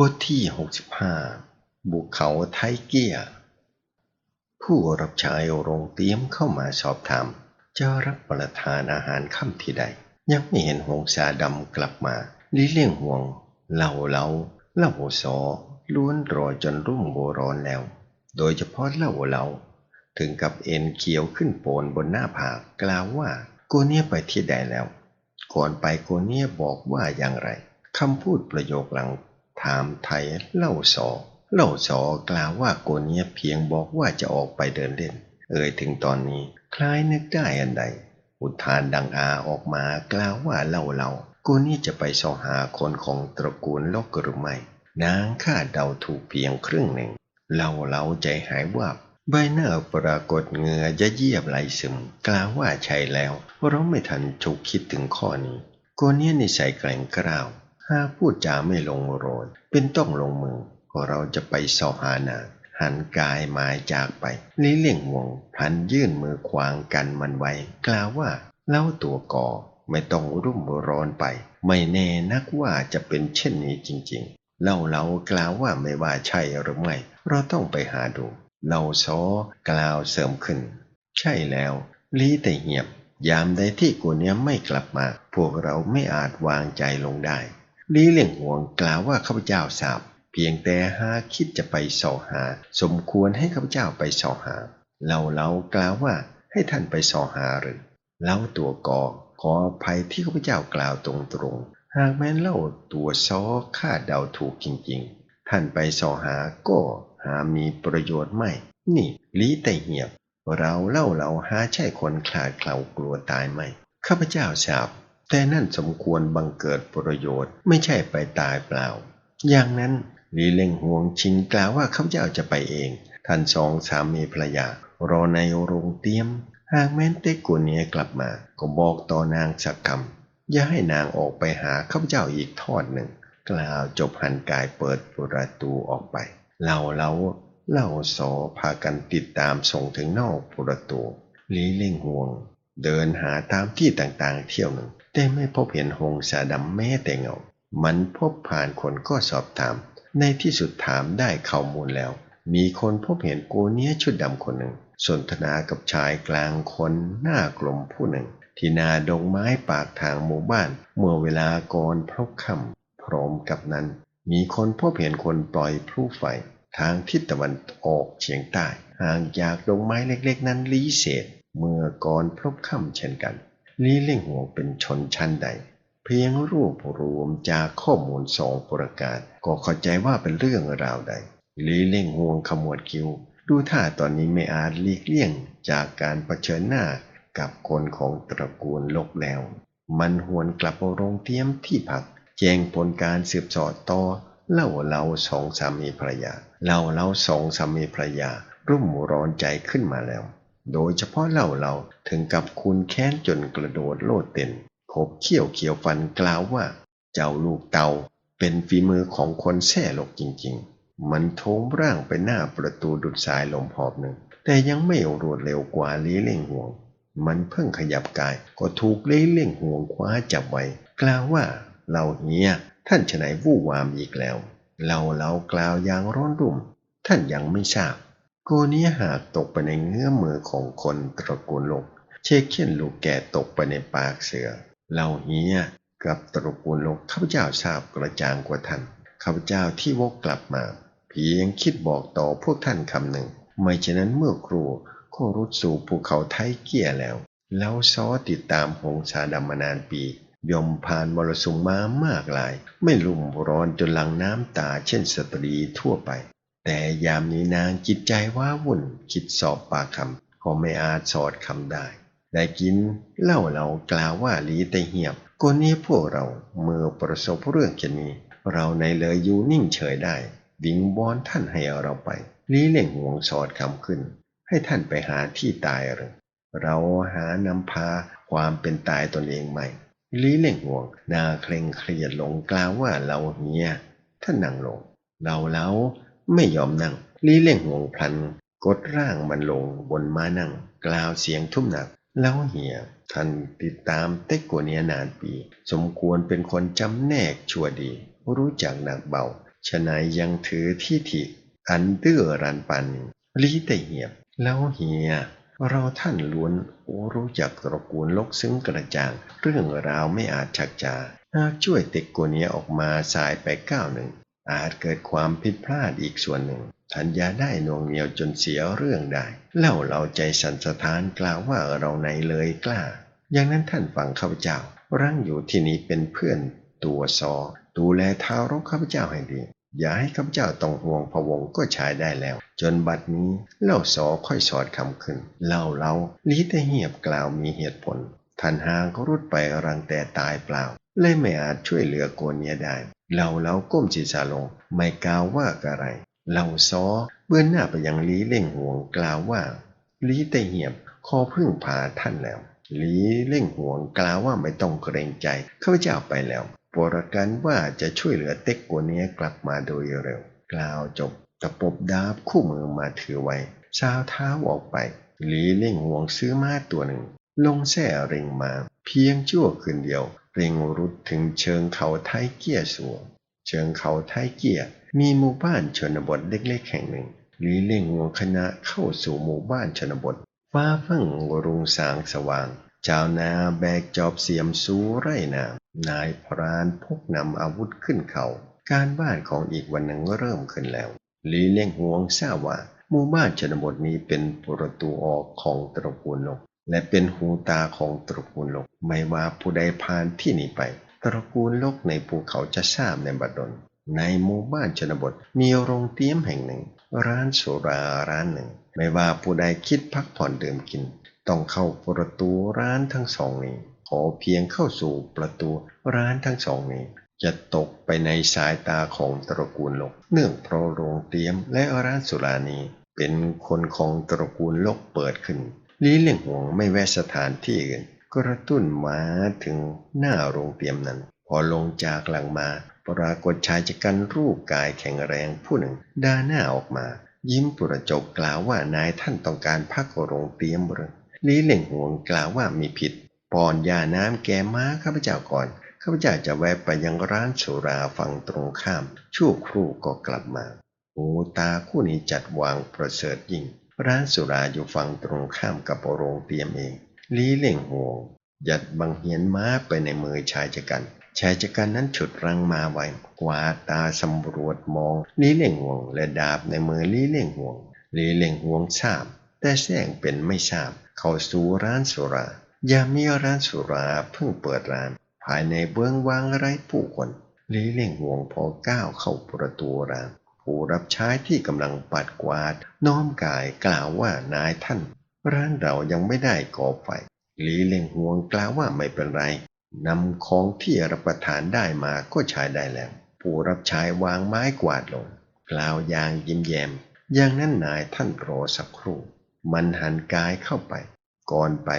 บทที่ 65 บุกเขาไทเกีย ผู้รับใช้โรงเตียมเข้ามาสอบถามจะรับประทานอาหารค่ำที่ใด ยังไม่เห็นหงสาดำกลับมาลิเลี่ยงห่วงเหล่าเล้าเหล่าซอล้วนรอจนรุ่งโบร้อนแล้ว โดยเฉพาะเหล่าเล้าถึงกับเอ็นเขียวขึ้นโปนบนหน้าผากกล่าวว่าโกเนียไปที่ใดแล้ว ก่อนไปโกเนียบอกว่าอย่างไรคำพูดประโยคหลัง ถามไทยเล่าสอเล่าสอกล่าวว่าโกเนียเพียงบอกว่าจะออกไปเดินเล่น เอ่ยถึงตอนนี้คล้ายนึกได้อันใด อุทานดังอาออกมากล่าวว่าเล่าเล่าโกเนียจะไปสอหาคนของตระกูลลกหรือไม่นางคาดเดาถูกเพียงครึ่งหนึ่งเล่าเล่าใจหายว่าบใบหน้าปรากฏเงือจะเยียบไหลซึม กล่าวว่าใช่แล้วเราไม่ทันฉุกคิดถึงข้อนี้โกเนียนิสัยแกร่งกล้าว หากพูดจาไม่ลงโรยเป็นต้องลงมือก็เราจะไปสอหานางหันกายหมายจากไปลิเลี่ยงวงพันยื่นมือขวางกันมันไว้ กล่าวว่าเล่าตัวก่อไม่ต้องรุ่มร้อนไป ไม่แน่นักว่าจะเป็นเช่นนี้จริง ๆ เล่าเรากล่าวว่าไม่ว่าใช่หรือไม่เราต้องไปหาดูเล่าซอกล่าวเสริมขึ้น ใช่แล้วลีแต่เหียบ ยามใดที่กูเนี้ยไม่กลับมา พวกเราไม่อาจวางใจลงได้ ลีเลี่ยงห่วงกล่าวว่าข้าพเจ้าสาบเพียงแต่หาคิดจะไปสอหา สมควรให้ข้าพเจ้าไปสอหาเราเรากล่าวว่าให้ท่านไปสอหาหรือเล่าตัวกอขออภัยที่ข้าพเจ้ากล่าวตรงๆหากแม้นเล่าตัวซอคาดเดาถูกจริงๆ ท่านไปสอหาก็หามีประโยชน์ไม่ นี่ลีแต่เหียบ เราเล่าเราหาใช่คนขลาดเคลากลัวตายไหมข้าพเจ้าทราบ แต่นั่นสมควรบังเกิดประโยชน์ไม่ใช่ไปตายเปล่า อย่างนั้นลีเล่งห่วงชิงกล่าวว่าข้าพเจ้าจะไปเอง ท่านสองสามีภรรยารอในโรงเตรียม หากแม้นเต็กกูเนียกลับมา ก็บอกต่อนางสักคำอย่าให้นางออกไปหาข้าพเจ้าอีกทอดหนึ่ง กล่าวจบหันกายเปิดประตูออกไปเราเราเล่าสอพากันติดตามส่งถึงนอกประตูลีเล่งห่วง เดินหาตามที่ต่างๆเที่ยวหนึ่ง แต่ไม่พบเห็นหงสาดำแม้แต่เงา มันพบผ่านคนก็สอบถาม ในที่สุดถามได้ข้อมูลแล้ว มีคนพบเห็นโกเนียชุดดำคนหนึ่ง สนทนากับชายกลางคนหน้ากลมผู้หนึ่ง ที่นาดงไม้ปากทางหมู่บ้าน เมื่อเวลาก่อนพลบค่ำพร้อมกับนั้น มีคนพบเห็นคนปล่อยพลุไฟ ทางทิศตะวันออกเฉียงใต้ห่างจากดงไม้เล็กๆ นั้นลีเศษ เมื่อก่อนพลบค่ำเช่นกัน ลีเล่งหัวเป็นชนชั้นใด เพียงรวบรวมจากข้อมูลสองประการก็เข้าใจว่าเป็นเรื่องราวใด ลีเล่งห่วงขมวดคิ้ว ดูท่าตอนนี้ไม่อาจหลีกเลี่ยงจากการเผชิญหน้ากับคนของตระกูลลกแล้ว มันหวนกลับโรงเตรียมที่พัก แจ้งผลการสืบสอดต่อเล่าเราสองสามีภรรยาเล่าเราสองสามีภรรยารุ่มร้อนใจขึ้นมาแล้ว โดยเฉพาะเล่าเราถึงกับคุณแค้นจนกระโดดโลดเต้นขบเขี้ยวเขียวฟันกล่าวว่า เจ้าลูกเตาเป็นฝีมือของคนแท่หลกจริง ๆ มันโทงร่างไปหน้าประตูดุดสายลมหอบหนึ่ง แต่ยังไม่รวดเร็วกว่าลี้เล่งห่วง มันเพิ่งขยับกายก็ถูกลี้เล่งห่วงคว้าจับไว้กล่าวว่าเราเฮียท่านฉนัยวู่วามอีกแล้ว เราเรากล่าวอย่างร้อนรุ่ม ท่านยังไม่ทราบ โกเนี้หากตกไปในเงื้อมือของคนตระกูลลกเชคเขียนลูกแก่ตกไปในปากเสือเราเฮียกับตระกูลลกข้าพเจ้าทราบกระจ่างกว่าท่านข้าพเจ้าที่วกกลับมาเพียงคิดบอกต่อพวกท่านคำหนึ่ง ไม่ฉะนั้นเมื่อครูก็รุดสู่ภูเขาไทเกียแล้ว แล้วซอติดตามหงสาดำมานานปี ยมผ่านมรสุมมามากหลาย ไม่ลุ่มร้อนจนหลังน้ำตาเช่นสตรีทั่วไป แต่ยามนี้นางจิตใจว้าวุ่น คิดสอบปากคำก็ไม่อาจสอดคำได้ ได้กินเล่าเรากล่าวว่าลีแต่เหียบก็นี้พวกเราเมื่อประสบเรื่องเช่นนี้ เราในเลยอยู่นิ่งเฉยได้ วิงบอนท่านให้เราไปลีเล่งห่วงสอดคำขึ้น ให้ท่านไปหาที่ตายหรือเราหานำพาความเป็นตายตนเองใหม่ลีเล่งห่วงนาเคร่งเครียดลงกล่าวว่าเราเฮียท่านนั่งลงเราเล้า ไม่ยอมนั่ง ลีเล่งหงพลัน กดร่างมันลงบนม้านั่ง กล่าวเสียงทุ่มหนัก แล้วเหียท่านติดตามเต็กกัวเนียนานปี สมควรเป็นคนจำแนกชั่วดี รู้จักหนักเบาฉะไหนยังถือที่ถิอันดื้อรันปันลีแต่เหียบ แล้วเฮียเราท่านล้วนรู้จักตระกูลลกซึ้งกระจ่าง เรื่องราวไม่อาจชักจาหากช่วยเต็กกัวเนียออกมาสายไปก้าวหนึ่ง อาจเกิดความผิดพลาดอีกส่วนหนึ่ง ทันยาได้นวงเหนียวจนเสียเรื่องได้ เล่าเราใจสันสถานกล่าวว่าเราในเลยกล้า อย่างนั้นท่านฟังข้าพเจ้า ร่างอยู่ที่นี้เป็นเพื่อน ตัวซอดูแลทารกข้าพเจ้าให้ดี อย่าให้ข้าพเจ้าต้องห่วงพะวงก็ใช้ได้แล้ว จนบัดนี้เล่าสอค่อยสอดคำขึ้น เล่าเราลีแต่เหียบกล่าวมีเหตุผลทันหางก็รุดไปรังแต่ตายเปล่า เลยไม่อาจช่วยเหลือโกนเนียได้เล่าเล้าก้มศีรษะลงไม่กล่าวว่าอะไรเล่าซอเบื้องหน้าไปยังลีเล่งห่วงกล่าวว่าลีแต่เหียบขอพึ่งพาท่านแล้วลีเล่งห่วงกล่าวว่าไม่ต้องเกรงใจข้าพเจ้าไปแล้วปรกันว่าจะช่วยเหลือเต็กกวเนี้ยกลับมาโดยเร็ว กล่าวจบตะปบดาบคู่มือมาถือไว้สาวเท้าออกไปลีเล่งห่วงซื้อมาตัวหนึ่ง ลงแส่เริงมา เพียงชั่วคืนเดียว เร่งรุดถึงเชิงเขาไทยเกี้ยสัว เชิงเขาไทยเกี้ยมีหมู่บ้านชนบทเล็กๆแห่งหนึ่งลีเล่งห่วงคณะเข้าสู่หมู่บ้านชนบท ฟ้าฟั่งรุงสางสว่าง ชาวนาแบกจอบเสียมสู้ไร่นานายพรานพกนำอาวุธขึ้นเขา การบ้านของอีกวันหนึ่งเริ่มขึ้นแล้วลีเล่งห่วงทราบว่าหมู่บ้านชนบทนี้เป็นประตูออกของตระกูลลก และเป็นหูตาของตระกูลลก ไม่ว่าผู้ใดผ่านที่นี่ไป ตระกูลลกในภูเขาจะทราบในบัดดลในหมู่บ้านชนบทมีโรงเตี้ยมแห่งหนึ่ง ร้านสุราร้านหนึ่ง ไม่ว่าผู้ใดคิดพักผ่อนดื่มกิน ต้องเข้าประตูร้านทั้งสองนี้ ขอเพียงเข้าสู่ประตูร้านทั้งสองนี้ จะตกไปในสายตาของตระกูลลก เนื่องเพราะโรงเตี้ยมและร้านสุรานี้ เป็นคนของตระกูลลกเปิดขึ้น ลีเลี่ยงหวงไม่แวะสถานที่อื่นกระตุ้นมาถึงหน้าโรงเตียมนั้น พอลงจากหลังมาปรากฏชายจักันรูปกายแข็งแรงผู้หนึ่งด้าหน้าออกมา ยิ้มปุระจบกล่าวว่านายท่านต้องการพักโรงเตียมหรือลีเล่งหวงกล่าวว่ามีผิดปอนยาน้ำแกม้าข้าพเจ้าก่อนข้าพเจ้าจะแวะไปยังร้านสุราฝั่งตรงข้าม ชั่วครู่ก็กลับมาหูตาคู่นี้จัดวางประเสริฐยิ่ง ร้านสุราอยู่ฝั่งตรงข้ามกับโรงเตรียมเอง ลีเล่งห่วงยัดบังเหียนม้าไปในมือชายจักัน ชายจักันนั้นฉุดรังมาไว้กวาตาสำรวจมองลีเล่งห่วง และดาบในมือลีเล่งห่วงลีเล่งห่วงทราบ แต่แสงเป็นไม่ทราบ เข้าสู่ร้านสุรายามีร้านสุราเพิ่งเปิดร้าน ภายในเบื้องว่างไร้ผู้คนลีเล่งห่วงพอก้าวเข้าประตูร้าน ผู้รับใช้ที่กำลังปัดกวาดน้อมกายกล่าวว่านายท่าน ร้านเรายังไม่ได้ก่อไฟลีเล่งห่วงกล่าวว่าไม่เป็นไรนำของที่รับประทานได้มาก็ใช้ได้แล้ว ผู้รับใช้วางไม้กวาดลง กล่าวอย่างยิ้มแย้มอย่างนั้นนายท่านรอสักครู่ มันหันกายเข้าไป ก่อนไป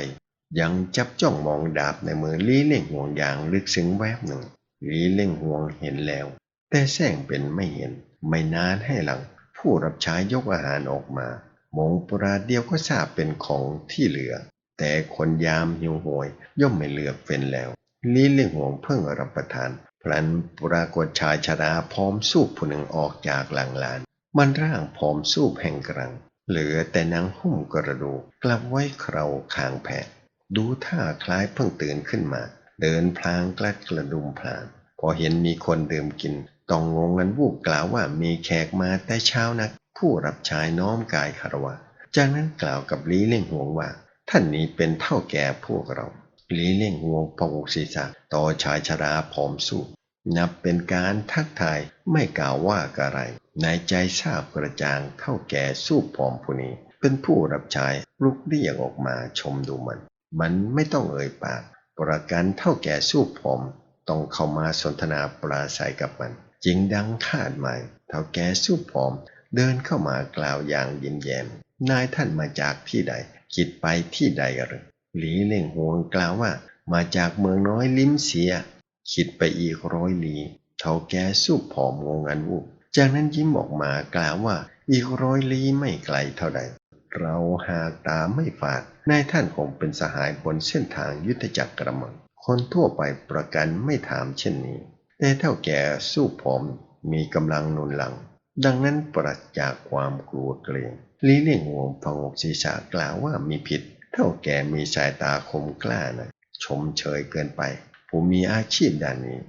ยังจับจ้องมองดาบในมือลีเล่งห่วงอย่างลึกซึ้งแวบหนึ่งลีเล่งห่วงเห็นแล้ว แต่แสงเป็นไม่เห็น ไม่นานให้หลัง ผู้รับใช้ยกอาหารออกมา มงปราเดียวก็ทราบเป็นของที่เหลือ แต่คนยามหิวโหยย่อมไม่เลือกเฟ้นแล้วลีเล่งห่วงเพิ่งรับประทานพลันปรากฏชายชราพร้อมสูบผู้หนึ่งออกจากหลังลาน มันร่างผอมสูบแห่งกรังเหลือแต่นังหุ้มกระดูกกลับไว้เคราคางแผะดูท่าคล้ายเพิ่งตื่นขึ้นมา เดินพลางกลัดกระดุมพลางพอเห็นมีคนดื่มกิน ต้องงงกันวูบกล่าวว่ามีแขกมาแต่เช้านัก ผู้รับใช้น้อมกายคารวะ จากนั้นกล่าวกับลีเล่งห่วงว่า ท่านนี้เป็นเท่าแก่พวกเราลีเล่งห่วงพงศีรษะต่อชายชราผอมสูบนับเป็นการทักทายไม่กล่าวว่าอะไรในใจทราบกระจ่างเท่าแก่สูบผอมผู้นี้ เป็นผู้รับใช้ลุกเรียกออกมาชมดูมัน มันไม่ต้องเอ่ยปาก ประกันเท่าแก่สูบผอมต้องเข้ามาสนทนาปราศัยกับมัน จริงดังคาดหมายเท่าแก่สูบผอม เดินเข้ามากล่าวอย่างยิ้มแย้มนายท่านมาจากที่ใด คิดไปที่ใดหรือหลีเล่งห่วงกล่าวว่า มาจากเมืองน้อยลิ้มเสีย คิดไปอีกร้อยลีเท่าแก่สูบผอมงงอันวูบจากนั้นยิ้มออกมากล่าวว่า อีกร้อยลีไม่ไกลเท่าใด เราหากตาไม่ฝาดนายท่านคงเป็นสหายบนเส้นทางยุทธจักรกระมังคนทั่วไปประกันไม่ถามเช่นนี้ แต่เท่าแก่สู้ผอมมีกำลังนุนหลัง ดังนั้นปราศจากความกลัวเกรงลีเลี่ยงหวงพงกศีรษะกล่าวว่ามีผิด เท่าแก่มีสายตาคมกล้านะชมเชยเกินไป ผมมีอาชีพด้านนี้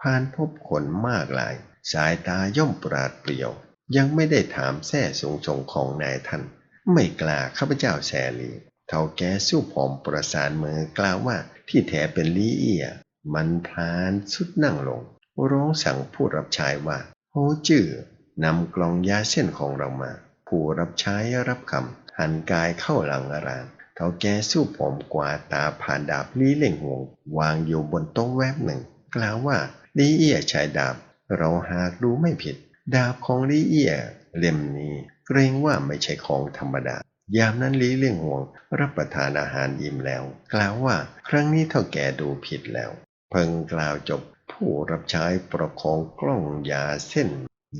ผ่านพบคนมากหลาย สายตาย่อมปราดเปรียว ยังไม่ได้ถามแท้สูงสงของนายท่าน ไม่กล้าข้าพเจ้าแสลีเท่าแก่สู้ผอมประสานมือกล่าวว่าที่แท้เป็นลีเอียมันพลานสุดนั่งลง ร้องสั่งผู้รับใช้ว่าโฮจื้อนำกล่องยาเส้นของเรามา ผู้รับใช้รับคำหันกายเข้าหลังอารามเท่าแก่สู้ผมกวาดตาผ่านดาบลีเล่งห่วง วางอยู่บนโต๊ะแวบหนึ่ง กล่าวว่าลีเอียใช้ดาบ เราหากดูไม่ผิด ดาบของลีเอียเล่มนี้เกรงว่าไม่ใช่ของธรรมดายามนั้นลีเลี่ยงห่วง รับประทานอาหารอิ่มแล้ว กล่าวว่าครั้งนี้เท่าแก่ดูผิดแล้ว เพิ่งกล่าวจบ ผู้รับใช้ประคองกล้องยาเส้น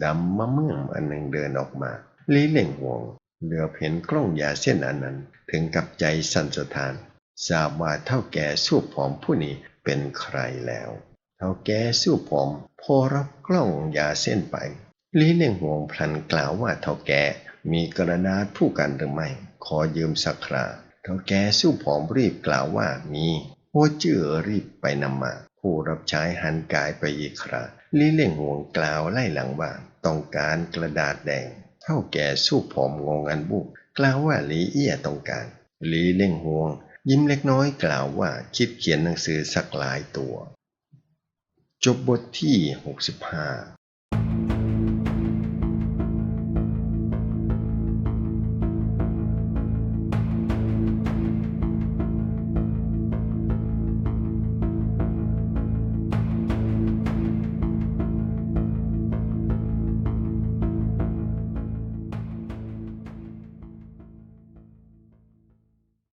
ดำมะเมื่อมอันหนึ่งเดินออกมาลีเล่งห่วง เหลือเห็นกล้องยาเส้นอันนั้น ถึงกับใจสั่นสะท้านทราบว่าเท่าแก่สู้ผอมผู้นี้เป็นใครแล้ว เท่าแก่สู้ผอมพอรับกล้องยาเส้นไปลีเล่งห่วงพลันกล่าวว่าเท่าแก่มีกระดาษผู้กันหรือไม่ขอยืมสักคราเท่าแก่สู้ผอมรีบกล่าวว่ามีโฮจื้อรีบไปนำมา ผู้รับใช้หันกายไปอีกคราลิเล่งห่วงกล่าวไล่หลังว่าต้องการกระดาษแดง เท่าแก่สู้ผอมงงอันบุกกล่าวว่าลีเอี้ยต้องการลีเล่งห่วง ยิ้มเล็กน้อยกล่าวว่าคิดเขียนหนังสือสักหลายตัว จบบทที่ 65